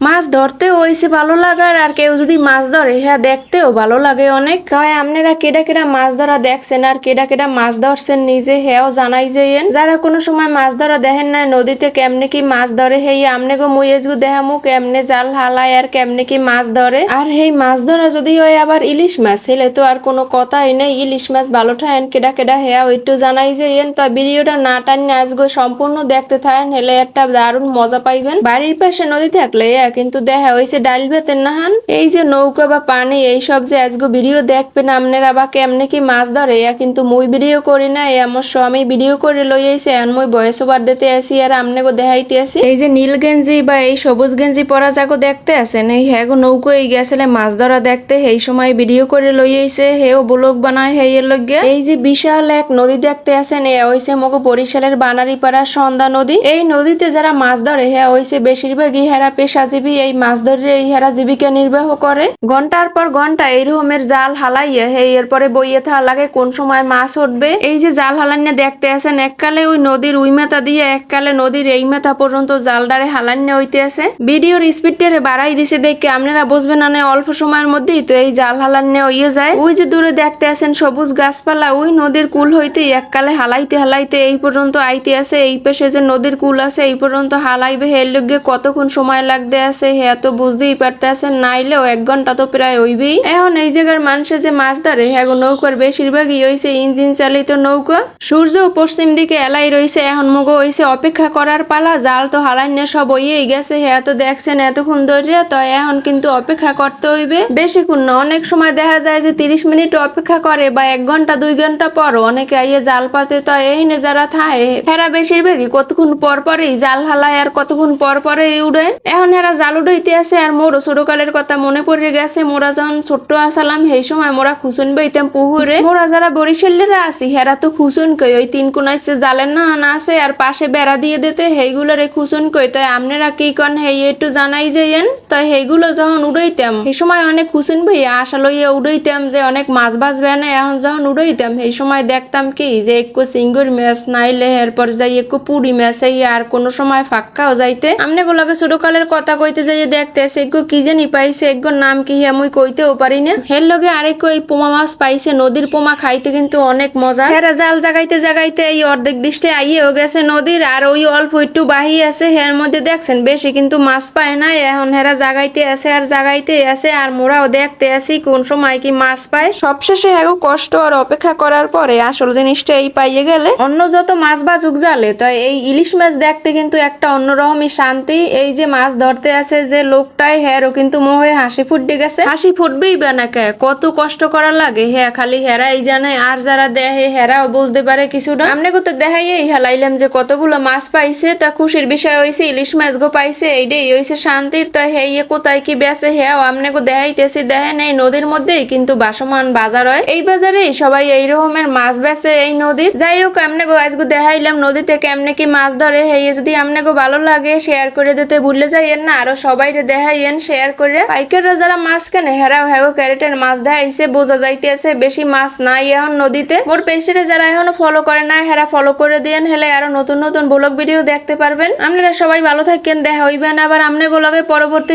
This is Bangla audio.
মাছ ধরতে হয়েছে ভালো লাগার, আর কেউ যদি মাছ ধরে হ্যাঁ দেখতেও ভালো লাগে অনেক। তবে আপনারা কেডা কেডা মাছ ধরা দেখছেন, আর কেডা কেডা মাছ ধরছেন নিজে হ্যাঁ জানাই যাইয়েন যারা কোনো সময় মাছ ধরা দেখেন না, নদীতে কেমনে কি মাছ ধরে, হেই আমনে গো মুই এজগু দেখামু কেমনে জাল হালায়, আর কেমনে কি মাছ ধরে। আর হেই মাছ ধরা যদি হয় আবার ইলিশ মাছ, হেলে তো আর কোনো কথাই নেই। ইলিশ মাছ ভালো ঠায়েন, কেডা কেডা হ্যাঁ একটু জানাই যাইয়েন তো ভিডিওটা না টানি আজগো সম্পূর্ণ দেখতে থাকেন হেলে একটা দারুণ মজা পাইবেন। বাড়ির পাশে নদী থাকলে কিন্তু দেখা হয়েছে ডাল ভাতের নাহান। এই যে নৌকা বা পানি, এই সব যে আজগো ভিডিও দেখবেন আপনারা বা কেমনে কি মাছ ধরে ইয়া কিন্তু মুই ভিডিও করি না আমার স্বামী ভিডিও করে লই আইছে আর মুই বয়স ওভার দিতে আসি, আর আমনে গো দেখাইতে আসি। এই যে নীল গেঞ্জি বা এই সবুজ গেঞ্জি পরা যাগো দেখতে আসেন, এই হ্যাঁ গো নৌকো এই গেছিলে মাছ ধরা দেখতে এই সময় ভিডিও করে লই আইছে, হেও ব্লগ বানায় হে এর লগে এই যে বিশাল এক নদী দেখতে আসেন, এ হইছে মগো বরিশালের বানারীপাড়া সন্ধ্যা নদী। এই নদীতে যারা মাছ ধরে হ্যাঁ হইছে বেশিরভাগই হেরা পেশাজীবী এই মাছ ধরে এই হেরা জীবিকা নির্বাহ করে। ঘণ্টার পর ঘণ্টা এই রকমের জাল হালাইয়া হে, এরপরে বইয়ে থা লাগে কোন সময় মাছ উঠবে। এই যে জাল হালান্নে দেখতে আছেন, এককালে ওই নদীর উই মাথা দিয়ে, এককালে নদীর এই মেতা পর্যন্ত জাল জালডারে হালান্নে হইতে আছে। ভিডিওর স্পিডটারে বাড়াই দিছে দেখে আপনারা বুঝবেন না অল্প সময়ের মধ্যেই তো এই জাল হালান্নে হইয়ে যায়। ওই যে দূরে দেখতে আছেন সবুজ গাছপালা, ওই নদীর কুল হইতে এককালে হালাইতে হালাইতে এই পর্যন্ত আইতে আছে। এই পাশে যে নদীর কুল আছে, এই পর্যন্ত হালাইবে, হের লগে কতক্ষণ সময় লাগতে আছে হ্যাঁ তো বুঝতেই পারতে আছেন নাইলেও এক ঘণ্টা তো প্রায় হইবেই। এখন এই জায়গার মানুষে যে মাছ ধরে হ্যাঁ নৌকার বেশিরভাগই হইছে ইঞ্জিন চালিত নৌকা। সূর্য পশ্চিম দিকে এলাই রইছে, এখন মুগো হইছে, অপেক্ষা করার পালা, জাল তো হালাইনে সব হইয়েই গেছে হ্যাঁ তো দেখছেন, এতক্ষণ ধরে তো এখন কিন্তু অপেক্ষা করতে হইবে। বেশিক্ষণ না, অনেক সময় দেখা যায় যে তিরিশ মিনিট অপেক্ষা করে বা এক ঘণ্টা, দুই ঘণ্টা পর অনেকে আইয়ে জাল পাতে, তো এই যারা থাহে, হেরা বেশিরভাগই কতক্ষণ পর পরেই জাল হালায় আর কতক্ষণ পর পরে উড়ে। এখন হেরা জাল ইতিহাসে আর মোর ছোটকালের কথা মনে পড়ে গেছে। মোরা যখন ছোট্ট আসালাম সেই সময় মোরা খুসুন বইতাম পুহুরে মোরা যারা বরিশালেরা আছি হেরা তো খুসুন কই ওই তিন সে জালের না, আনা আছে আর পাশে বেড়া দিয়ে দিতে সেইগুলোরে খুসুন কই তাই আপনারা কি কন হেই একটু জানাই যাইয়েন তো সেইগুলো যখন উড়াইতাম, সেই সময় অনেক খুসুন ভাইয়া আশা লইয়া উড়াইতাম যে অনেক মাছ বাঁচবে না। এখন যখন উড়াইতাম, সেই সময় দেখতাম কি যে একটু সিঙ্গুর ম্যাচ নাইলে এরপর যাই একটু পুরি ম্যাচ এই আর কোনো সময় ফাঁকাও যাইতে। আমনে গুলাকে ছোটকালের কথা কইতে যাই দেখতে সেগো কি জানি পাইছে এগোর নাম কি হিয়া মুই কইতেও পারি না। হের লগে আরেক ওই পোমা মাছ পাইছে, নদীর পোমা খাইতে কিন্তু অনেক মজা। হেরা জাল জাগাইতে জাগাইতে এই অর্ধেক দৃষ্টে আইয়েও গেছে নদীর, আর ওই অল্প একটু বাহি আছে, হের মধ্যে দেখছেন বেশি কিন্তু মাছ পায় না এখন হেরা জাগাইতে আছে আর জাগাইতে আছে আর মোরাও দেখতে আছি কোন সময় কি মাছ পায়। সবশেষে হ্যাগো কষ্ট আর অপেক্ষা করার পরে আসল জিনিসটা এই পাইয়ে গেলে। অন্য যত মাছ বাজুক জালে তো এই ইলিশ মাছ দেখতে কিন্তু একটা অন্যরকমই শান্তি। এই যে মাছ ধরতে আছে যে লোকটাই হ্যারও কিন্তু মোহে হাসি ফুটে গেছে। হাসি ফুটবেই বা না কে? কত কষ্ট করা লাগে হ্যাঁ খালি হেরাই জানে। আর যারা দেহে হেরাও বুঝতে পারে কিছুটা আমনে কত দেখাই এই হেলাইলাম যে কতগুলো মাছ পাইছে তা খুশির বিষয় হয়েছে ইলিশ মাছ গো পাইছে এইটাই হয়েছে শান্তির। তা হেয়ে কোথায়? কি বেছে আমনে গো দেখাইতেছি দেখেন এই নদীর মধ্যেই, কিন্তু বাসমান বাজার হয়। এই বাজারে সবাই এই রকমের মাছ বেচে এই নদীর। যাই হোক আমনে গো আজকে দেখাইলাম নদীতে কেমনে কি মাছ ধরে। হেয়ে যদি আমনে গো ভালো লাগে শেয়ার করে দিতে ভুলে যাইয়েন না। আরও সবাই দেখাইয়েন শেয়ার করে। পাইকাররা যারা মাছ কেনে, হেরাও হ্যাগো ক্যারেটের মাছ দেখাইছে, বোঝা যাইতেছে বেশি মাছ নাই এখন নদীতে। মোর পেস্টে যারা এখনও ফলো করে না হেরা ফলো করে দিয়েন, হেলে আরও নতুন নতুন ব্লগ ভিডিও দেখতে পারবেন। আপনারা সবাই ভালো থাকেন, দেখা হইবেন আবার আমনে গো গোলগে পরবর্তী